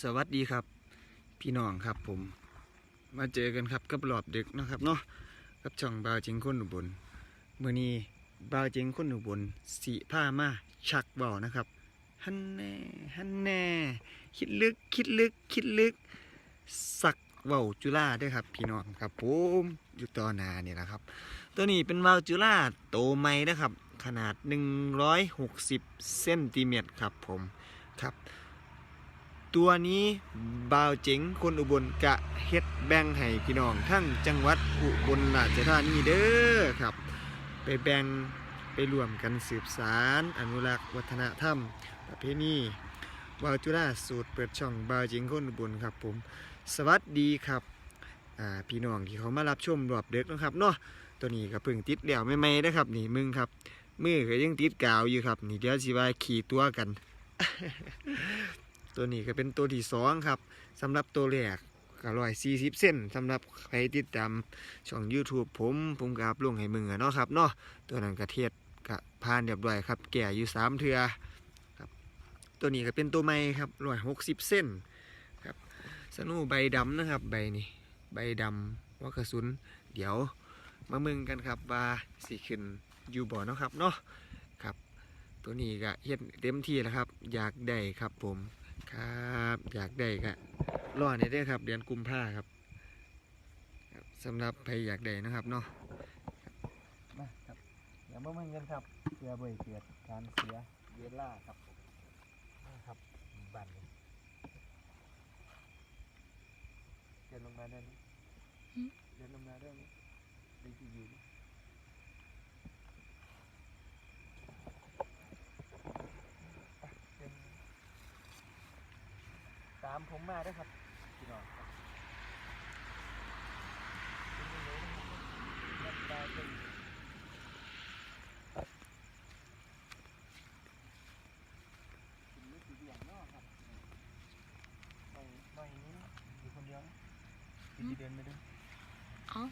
สวัสดีครับ พี่น้องครับผม มาเจอกันครับกับรอบดึกนะครับเนาะกับช่องบาวจิงคนอุบลเมื่อนี้บาวจิงคนอุบลสีผ้ามาชักเบานะครับฮันแน่ฮันแน่คิดลึกคิดลึกคิดลึก สักเบาวจุฬาด้วยครับ พี่น้องครับผมอยู่ต่อหนานี่แหละครับ ตัวนี้เป็นว่าวจุฬาโตใหม่นะครับ ขนาด 160เซนติเมตรครับผมครับ ตัวนี้บาวเจ๋งคนอุบลกะเฮ็ดแบ่งให้พี่น้องทั้งจังหวัดอุบลราชธานีเด้อครับ ไปแบ่งไปรวมกันสืบสารอนุรักษ์วัฒนธรรม ประเพณีวาวจุฬาสูตรเปิดช่องบาวเจ๋งคนอุบลครับผม สวัสดีครับพี่น้องที่เขามารับชมรอบเด็กนะครับเนาะตัวนี้ก็เพิ่งติดแล้วไม่ๆนะครับ นี่มึงครับมือก็ยังติดกาวอยู่ครับ นี่เดี๋ยวสิว่าขี่ตัวกัน ตัวนี้ก็เป็นตัวที่สองครับสำหรับตัวแรกก็ร้อยสี่สิบเส้นสำหรับใครติดตามช่อง YouTube ผมผมกับลงให้มึงอะเนาะครับเนาะตัวนั้นกระเทียดกะพานเรียบร้อยครับ แก่อยู่สามเทือครับตัวนี้ก็เป็นตัวใหม่ครับร้อยหกสิบเส้นครับสนูใบดำนะครับ ใบนี้ใบดำว่ากระสุน เดี๋ยวมามึงกันครับว่าสิขึ้นอยู่บ่อเนาะครับเนาะครับ ตัวนี้ก็เฮ็ดเต็มที่แล้วครับ อยากได้ครับผม ครับ อยากได้ก็รอในได้อครับเดือนกุมภาครับครับสำหรับใครอยากได้นะครับเนาะมาครับเดี๋ยวมาเมืองกันครับเพื่อบ่ให้เกิดการเสียเวลาครับผมมาครับบันนี้เดินลงมาได้ไหมเดินลงมาได้ไหมได้ที่อยู่ไหมเดิน ตามผมมาด้วยครับพี่น้องครับเป็นยังไงนะครับตาเป็นเป็นลูกสีเหลืองเนาะครับไม่ไม่นี้อยู่คนเดียวนะพี่ที่เดินไปด้วย เอ้า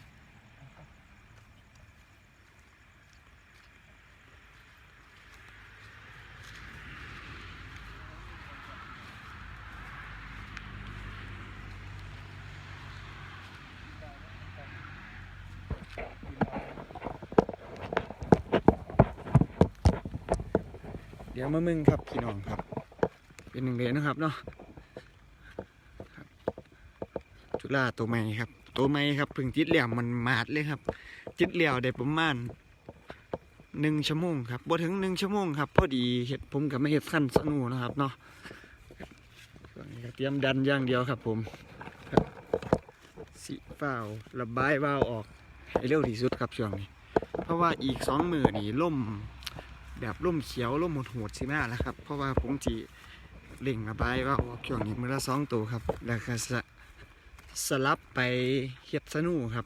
เดี๋ยวมามึงครับพี่น้องครับ เป็นหนึ่งเลยนะครับเนาะจุฬาตัวใหม่ครับ ตัวใหม่ครับเพึ่งจิตเหลี่ยมมันมาดเลยครับ จิตเหลี่ยวได้ประมาณหนึ่งชั่วโมงครับบ่ถึงหนึ่งชั่วโมงครับพอดีเห็ดผมกับไม่เห็ดขั้นสนูนะครับเนาะเตรียมดันอย่างเดียวครับผมครับสิฝ้าระบายวาออกให้เร็วที่สุดครับช่วงนี้ เพราะว่าอีกสองมือนี่ล่ม แบบร่มเขียวร่มหดหูดสิมาแล้วครับ เพราะว่าผมจีเล่งระบายว่าช่วงนี้มือละสองตัวครับ แล้วก็สะสลับไปเฮ็ดสนูครับ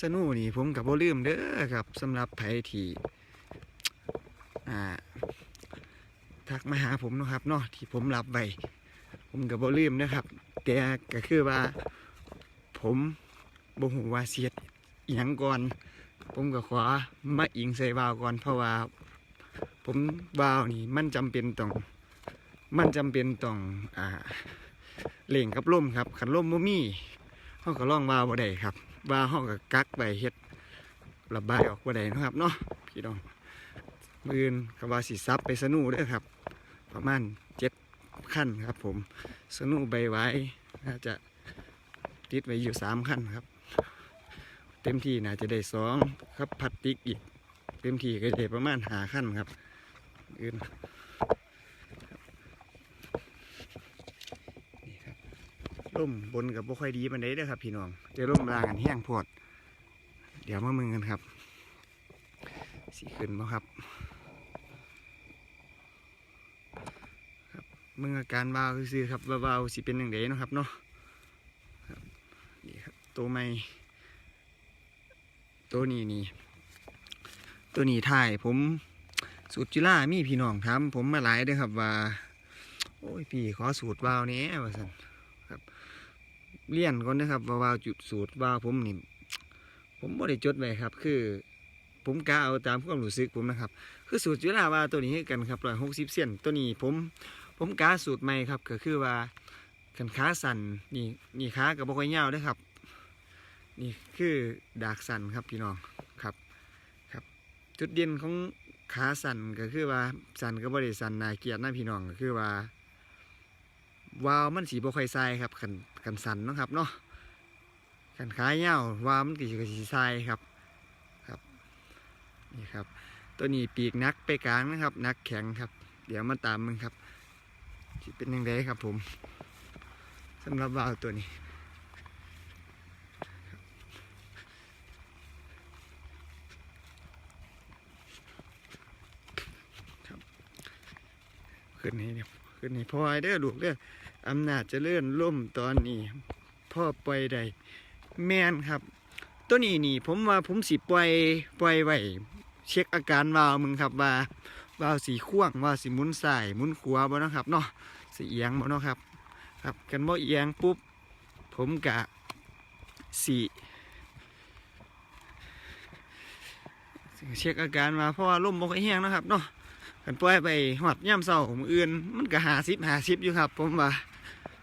สนูนี่ผมกับโบลืมเด้อครับสำหรับไผที่อ่าทักมาหาผมนะครับเนาะที่ผมรับไว้ผมกับโบลืมนะครับ แต่ก็คือว่า ผมบ่หูว่าเสียดอหยังก่อน ผมก็ขอมาอิงใส่วาวก่อนเพราะว่า ผมวาวนี่มันจำเป็นต้อง มันจำเป็นต้องอ่าเล่งกับล่มครับขันล่มบ่มีเฮาก็ล่องวาวบ่ได้ครับวาวเฮาก็กักไปเฮ็ดระบายออกบ่ได้นะครับเนาะพี่น้องมือนก็ว่าสิซับไปสนูเด้อครับ ประมาณเจ็ดขั้นครับ ผมสนูใบไว้น่าจะติดไว้อยู่สามขั้นครับ เต็มที่น่าจะได้สองครับพลาสติกอีก เต็มที่ก็ได้ประมาณหาขั้นครับ อื่นนี่ครับร่มบนกับบ่ค่อยดีมันได้เด้อครับ พี่น้องเจะร่มรากันแห้งโพดเดี๋ยวมามึงกันครับ สีขึ้นบ่ครับ ครับมึงอาการวาวคือๆครับว่าวาสิเป็นอย่างไรนาะครับเนาะนี่ครับตัวใหม่ตัวนี้นี่ตัวนี้ถ่ายผม สูตรจิล่ามีพี่น้องถามผมมาหลายเด้อครับว่า โอ้ยพี่ขอสูตรวาวนี้ว่าสันครับเลี่ยนก่อนนะครับว่าวาวจุดสูตรวาวผมนี่ผมบ่ได้จดไว้ครับ คือ ผมกะเอาตามความรู้สึกผมนะครับ คือสูตรจิล่าวาวตัวนี้ให้กันครับร้อยหกสิบเซนตัวนี้ผม ผมกะสูตรใหม่ครับ ก็คือว่าขันขาสั่นนี่นี่ขากับบ่ค่อยยาวเด้ครับ นี่คือดากสั่นครับพี่น้องครับครับ จุดเด่นของ ขาสั่นก็คือว่าสั่นก็บ่ได้สั่นนาเกียดนะพี่น้องก็คือว่าวาวมันสีบ่ค่อยทรายครับขันขันสั่นนะครับเนาะขันขายาวาวมันก็สิก็สิทรายครับครับนี่ครับ ตัวนี้ปีกนักไปกลางนะครับ นักแข็งครับ เดี๋ยวมาตามมึงครับสิเป็นยังไงครับผมสำหรับวาวตัวนี้ ขึ้นนี่เนี่ยขึ้นนี่พ่อไอเด้อลูกเด้ออำนาจเจะเลื่อนล่มตอนนี้พ่อปล่อยใดแมนครับ ตัวนี้นี่ ผมว่าผมสิปล่อยปล่อยไว้เช็คอาการวาวมึงครับว่าวาวสีข่วงว่าสิหมุนใสายหมุนขัวบ่นะครับเนาะสิเอียงบ่เนาะครับ ครับกันบ่เอียงปุ๊บผมกะสีเช็คอาการมาเพราะว่าลมบ่ค่อยแห้งนะครับเนาะ กันปล่อยไปหอดย่ำเศร้ามืออื่น มันก็หาสิบหาสิบอยู่ครับ ผมว่า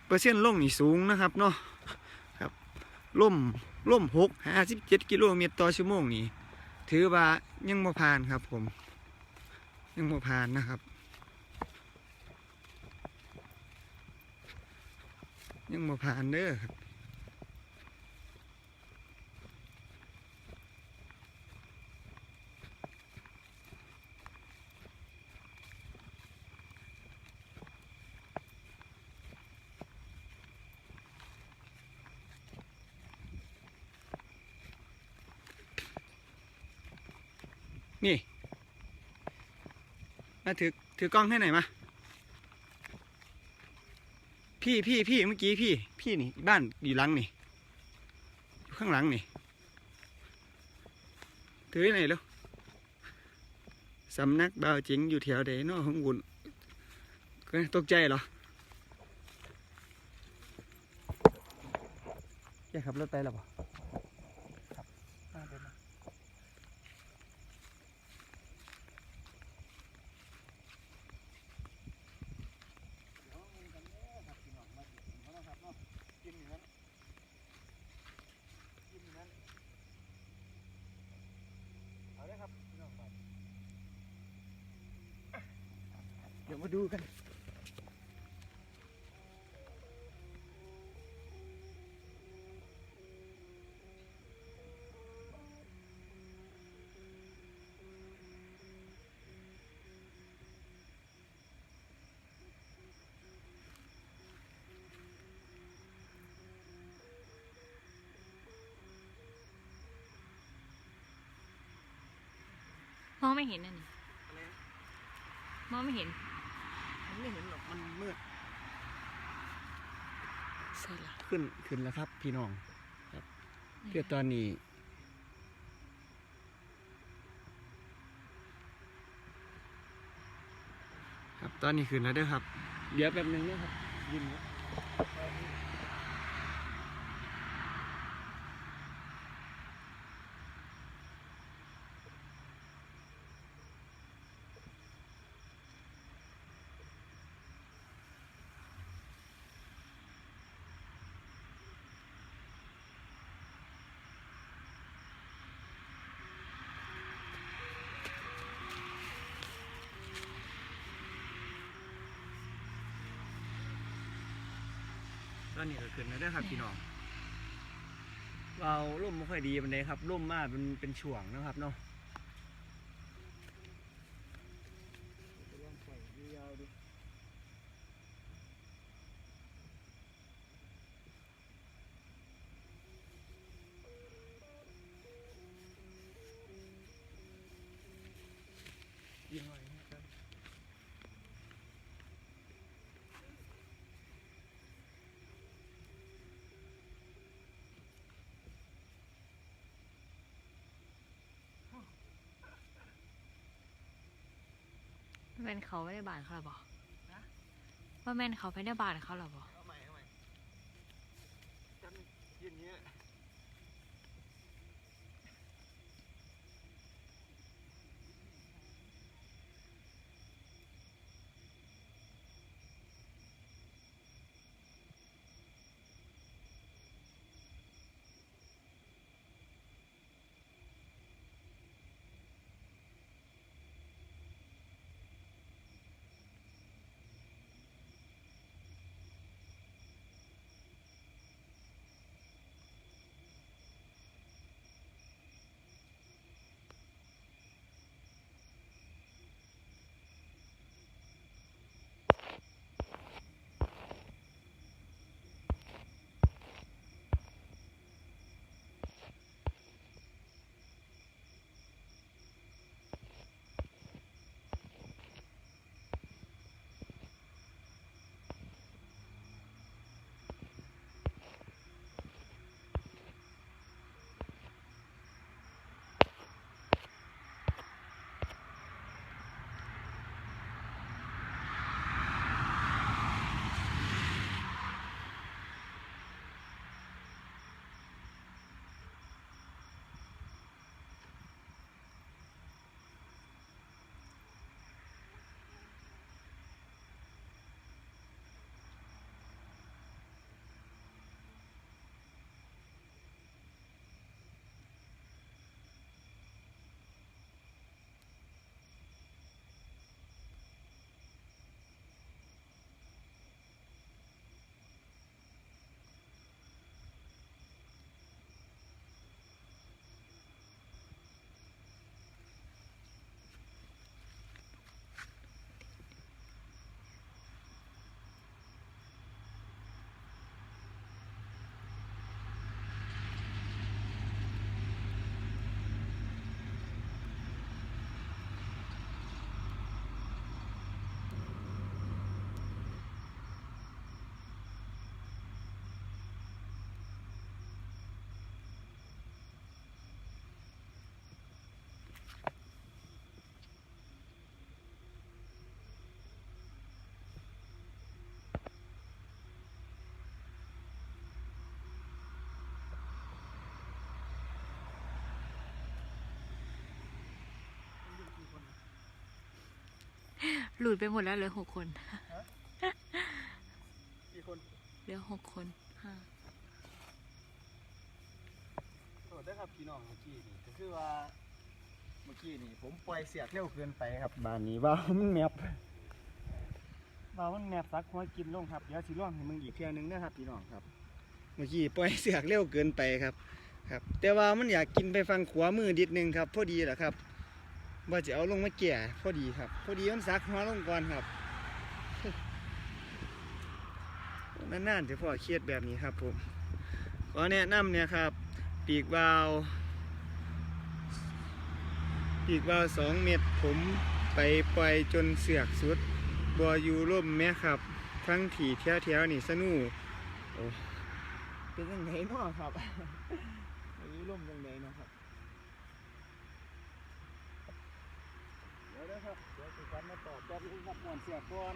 เปอร์เซ็นต์ลงนี่สูงนะครับเนาะครับล่มล่มหกห้าสิบเจ็ดกิโลเมตรต่อชั่วโมงนี่ถือว่ายังบ่ผ่านครับผม ยังบ่ผ่านนะครับ ยังบ่ผ่านเด้อครับ นี่ มาถือถือกล้องให้หน่อยมา พี่พี่พี่เมื่อกี้พี่ พี่นี่บ้านอยู่หลังนี่อยู่ข้างหลังนี่ ถือให้หน่อยเร็วสำนักบ่าวจิงอยู่แถวใดเนอของบุญก็ตกใจเหรอแกขับรถไปหรอเปล่าครับอ่าเดี๋ยวนะ เอาเลยครับพี่น้องครับเดี๋ยว มาดูกัน มองไม่เห็นนั่นนี่มองไม่เห็นมัน ไม่เห็นหรอกมันมืดใช่ละขึ้นขึ้นแล้วครับ พี่น้องครับเพื่อตอนนี้ครับตอนนี้ขึ้นแล้วเด้อครับ เดี๋ยวแป๊บหนึงนะครับยินไว้ ตอนนี้ก็ขึ้นแล้วเด้อครับพี่น้องเราล่มไม่ค่อยดีมันเลยครับล่มมากเป็นเป็นช่วงนะครับเนาะลองปล่อยยาวๆดูยิงหน่อยนะครับ ว่า แม่นเขาไม่ได้บานเขาหรอบอกว่าแม่นเขาไม่ได้บานเขาหรอบอกเอาใหม่เอาใหม่จำยืนอย่างเงี้ย หลุดไปหมดแล้วเหลือหกคน กี่คนเหลือหกคนห้าโทษด้วยครับพี่น้องเมื่อกี้นี่ก็คือว่า เมื่อกี้นี่ ผมปล่อยเสียกเร็วเกินไปครับบ้านนี้ว่ามันแมบว่ามันแมบซักหัวกินลงครับเดี๋ยวสิล่องให้มึงอีกเพียงนึงนะครับพี่น้องครับ เมื่อกี้ปล่อยเสียกเร็วเกินไปครับ ครับ แต่ว่ามันอยากกินไปฟังขวามือดิดนึงครับ พอดีแหละครับ ว่าจะเอาลงมาแก่พอดีครับ พอดีมันซักหัวลงก่อนครับนานๆจะพอเครียดแบบนี้ครับผมขอแนะนำเนี่ยครับ ปีกวาว ปีกวาวสองเม็ดผมไปปล่อยจนเสือกสุดบอยูร่มแม่ครับ ทั้งถี่แถวๆนี่สนุกโอ้เป็นยังไงเนาะครับบอยูร่มยังไงเนาะ ครับเดี๋ยวสุกันมาต่อบแป๊บนึงครับมวนเสียก่อน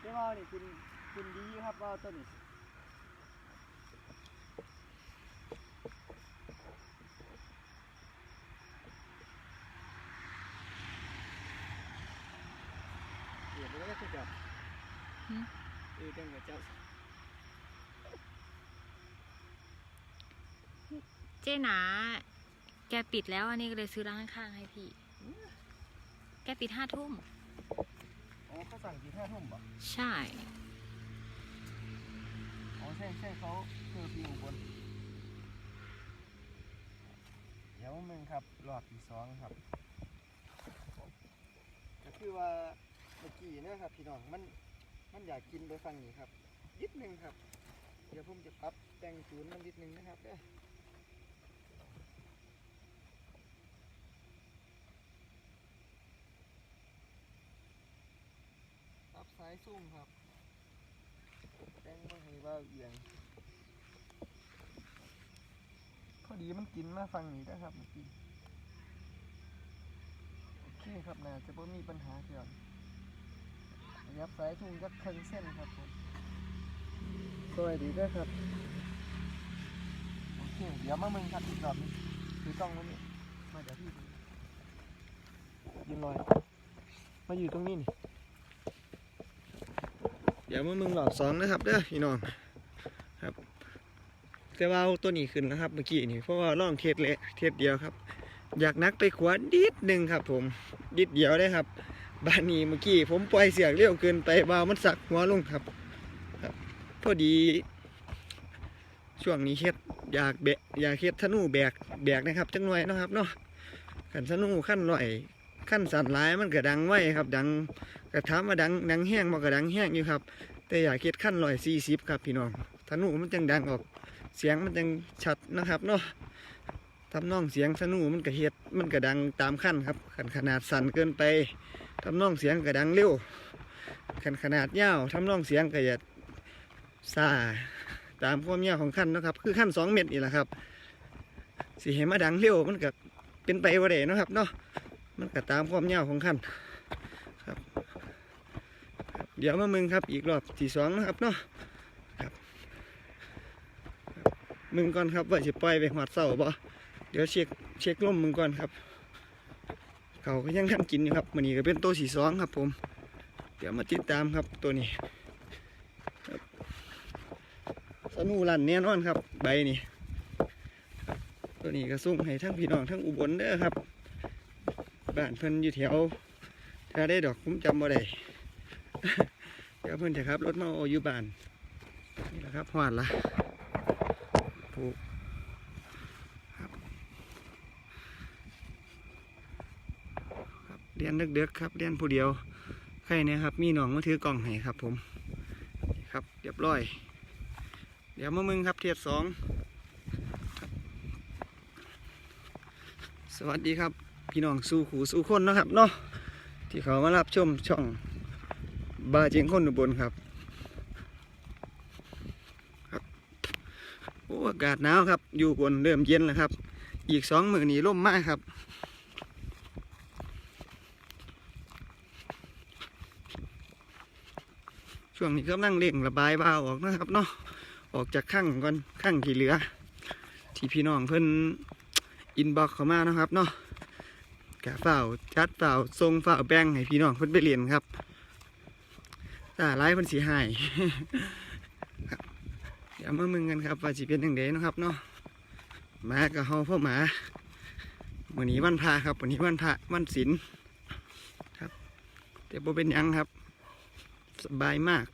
เจ้าว่านี่คุณคุณดีครับว่าตัวนี้เดี๋ยวมันก็จะจับเออจังกับเจับเจ๊หนา แกปิดแล้วอันนี้ก็เลยซื้อร้านข้างๆให้พี่ แกปิดห้าทุ่ม อ๋อเขาสั่งกี่ห้าทุ่มบ่ใช่ อ๋อใช่ใช่เขาคือปีอุบลเดี๋ยวมึงครับรอบที่สองครับ ก็คือว่าเมื่อกี้เนะครับ พี่น้องมันมันอยากกินไปฟังนี้ครับนิดนึงครับ เดี๋ยวผมจะปรับแต่งจูนมันนิดนึงนะครับเด้อ ปรับสายซูมครับ แต่งมาให้ว่าเอียง พอดีมันกินมาฟังนี้นะครับเมื่อกี้โอเคครับนะจะไม่มีปัญหาเกี่ยวยับสายทุ่งยักครึ่งเส้นครับผมสวัสดีด้วยครับ โอเค เดี๋ยวมามึงครับอีกรอบนึงถือกล้องมานี่มาเดี๋ยวพี่ดูยืนรอย มาอยู่ตรงนี้นี่ เดี๋ยวมามึงหลอบสองนะครับเด้อพี่น้องครับ แต่ว่าตัวนี้ขึ้นนะครับ เมื่อกี้นี่เพราะว่าล่องเทสเละเทสเดียวครับ อยากนักไปขวาดิดหนึ่งครับ ผมดิดเดียวได้ครับบ้านนี้เมื่อกี้ผมปล่อยเสียงเร็วเกินไปว่ามันสักหัวลงครับครับ พอดี ช่วงนี้เฮ็ดอยากแบะอยากเฮ็ดธนูแบกแบกนะครับจังหน่อยนะครับเนาะขันธนูขั้นลอย ขั้นสั่นหลายมันก็ดังไว้ครับ ดังกระทำมาดังดังแห้งมันก็ดังแห้งอยู่ครับ แต่อยากเฮ็ดขั้นลอยสี่สิบครับพี่น้องธนูมันจังดังออก เสียงมันจังชัดนะครับเนาะทำนองเสียงธนูมันก็เฮ็ดมันก็ดังตามขั้นครับขันขนาดสั่นเกินไปทำนองเสียงก็ดังเร็วขันขนาดยาวทำนองเสียงก็อย่าซาตามความยาวของขั้นนะครับ คือขั้นสองเมตรนี่แหละครับสีเห็นมาดังเร็วมันก็เป็นไปว่าได้เนะครับเนาะ มันก็ตามความยาวของขั้นครับ เดี๋ยวมามึงครับอีกรอบที่สองนะครับเนาะมึงก่อนครับว่าจะปล่อยไปหอดเสาบ่เดี๋ยวเช็คเช็คลมมึงก่อนครับเขาก็ยังทำกินอยู่ครับมันนี้ก็เป็นตัวสีสองครับ ผม เดี๋ยวมาติดตามครับตัวนี้สนูรันแน่นอนครับ ใบนี่ตัวนี้ก็ส่งให้ทั้งพี่น้องทั้งอุบลเด้อครับ บ้านเพิ่นอยู่แถวถ้าได้ดอกผมจำบ่ได้เดี๋ยวเพิ่นจะครับรถมาออยู่บ้านนี่แหละครับหอดละผูกครับครับเรียนเด็กๆครับเรียนผู้เดียวใครเนี่ยครับ มีหนองมาถือกล่องให้ครับ ผมครับเรียบร้อย เดี๋ยวมามึงครับเทียบสองสวัสดีครับ พี่น้องสู่ขู่สู่คนนะครับเนาะที่เขามารับชมช่องบาเจงคนอุบลครับโอ้อากาศหนาวครับ อยู่บนเริ่มเย็นแล้วครับ อีกสองมือหนีร่มมากครับช่วงนี้กำลังเร่งระบายบ้าออกนะครับเนาะออกจากข้างก่อนข้างที่เหลือ ที่พี่น้องเพิ่นอินบ็อกเข้ามานะครับเนาะ กกะฝ่าวจัดฝ่าวทรงฝ่าวแบ่งให้พี่น้องเพิ่นไปเรียนครับตาไล่เพิ่นสิหายเดี๋ยวมามึงกันครับว่าสิเป็นจังไดเนะครับเนาะหมากับเฮาพ่อหมามื้อนี้วันพระครับวันนี้วันพระวันศีลครับแต่บ่เป็นยังครับ สบายมาก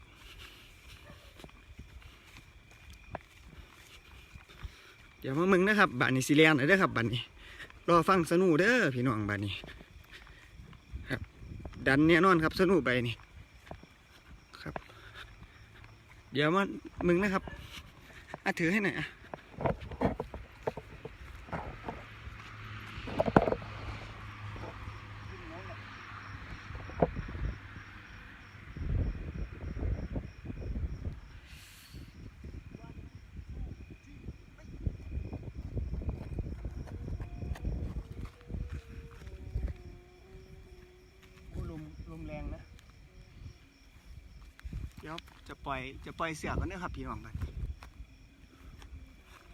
เดี๋ยวมามึงนะครับบัดนี้สิเลียนหน่อยเด้ครับบัดนี้ รอฟังสนุเด้อพี่น้องบัดนี้ครับ ดันแน่นอนครับสนุไปนี่ครับ เดี๋ยวมามึงนะครับอะถือให้หน่อยอะลมลมแรงนะ เดี๋ยว จะปล่อยจะปล่อยเสือกันเด้อครับพี่น้องกัน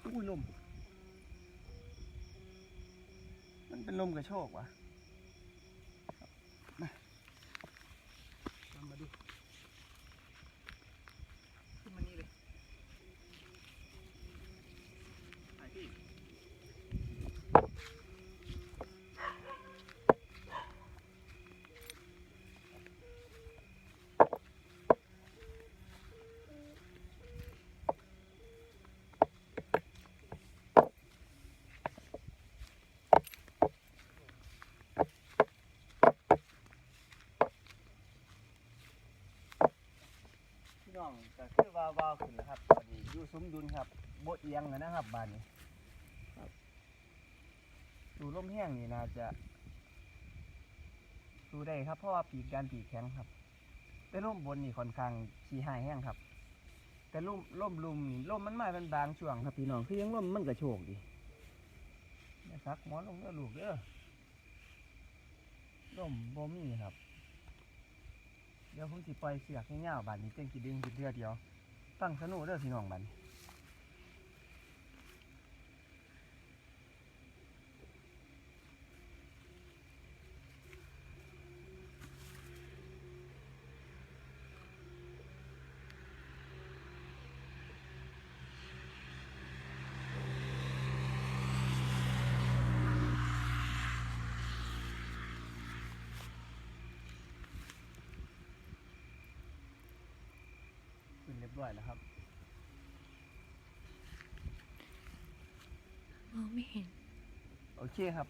อุ้ยลม มันเป็นลมกระโชกวะครับมาตามมาดูขึ้นมานี่เลยไปพี่ พี่น้ องก็คือวาววาวขึ้นแล้วครับบัดนี้อยู่สมดุลครับโบเอียงนะนะครับบานนี้ครับดูลมแห้งนี่น่าจะ ดูได้ครับเพราะว่าปีกการปีกแข็งครับ แต่ลมบนนี่ค่อนข้างขี้หายแห้งครับ แต่ลมลมลุมนี่ลมมันมาเป็นบางช่วงครับพี่น้องคือยังลมมันกระโชกดีนะครับหมอนลงเด้อลูกเด้อลมบ่มีครับ เดี๋ยวผมสิปล่อยเสือกเงาวๆบานนี้เจ้งสิดึงขึ้นเทือเดียวตั้งสนุกเด้อพี่น้องบานนี้ ขึ้นเรียบร้อยแล้วครับ มองไม่เห็น โอเคครับ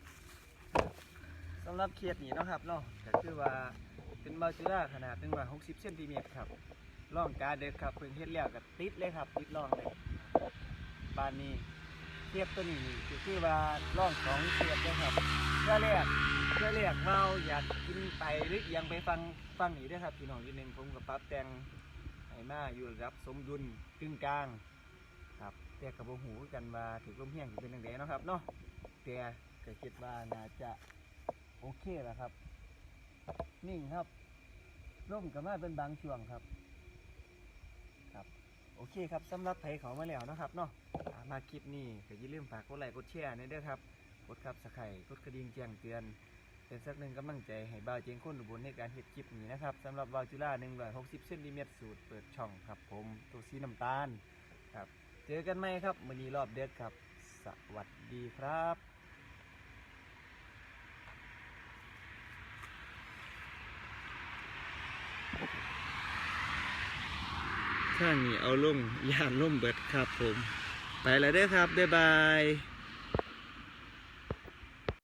สำหรับเขียดนี้เนาะครับเนาะก็คือว่าเป็นบาจูล่าขนาด160เซนติเมตรครับร่องกาเด็กครับเพิ่งเฮ็ดแล้วก็ติดเลยครับ ติดร่องเลยบานนี้เทียบตัวนี้นี่ก็คือว่าร่องสองเทียบเลยครับเพื่อแรกเพื่อแรกเราอยากกินไปหรือเอียงไปฟังฟังนี้ด้วยครับพี่น้องนิดนึงผมกับปรับแต่ง ให้มาอยู่ระดับสมดุลกึ่งกลางครับแต่กับโหูกันว่าถือลมแห้งเป็นอยังไงเนาะครับเนาะแต่ก็คิดว่าน่าจะโอเคแล้วครับ นิ่งครับร่มกับมาเป็นบางช่วงครับ ครับ โอเคครับสำหรับไผเขามาแล้วนะครับเนาะมาคลิปนี้ก็อย่าลืมฝากกดไลค์กดแชร์ในเด้อครับกดครับสไครต์กดกระดิ่งแจ้งเตือน เป็นสักหนึ่งกำลังใจให้บ่าวเจงคนอุบลในการเฮ็ดคลิปนี้นะครับสำหรับบ่าวจุฬา160เซนติเมตรสูตรเปิดช่องครับผมตัวสีน้ำตาลครับ เจอกันไหมครับมื้อนี้รอบเด็ดครับ สวัสดีครับข้างนี้เอาลงย่านล่มเบิดครับผม ไปแล้วเด้อครับ บ๊ายบาย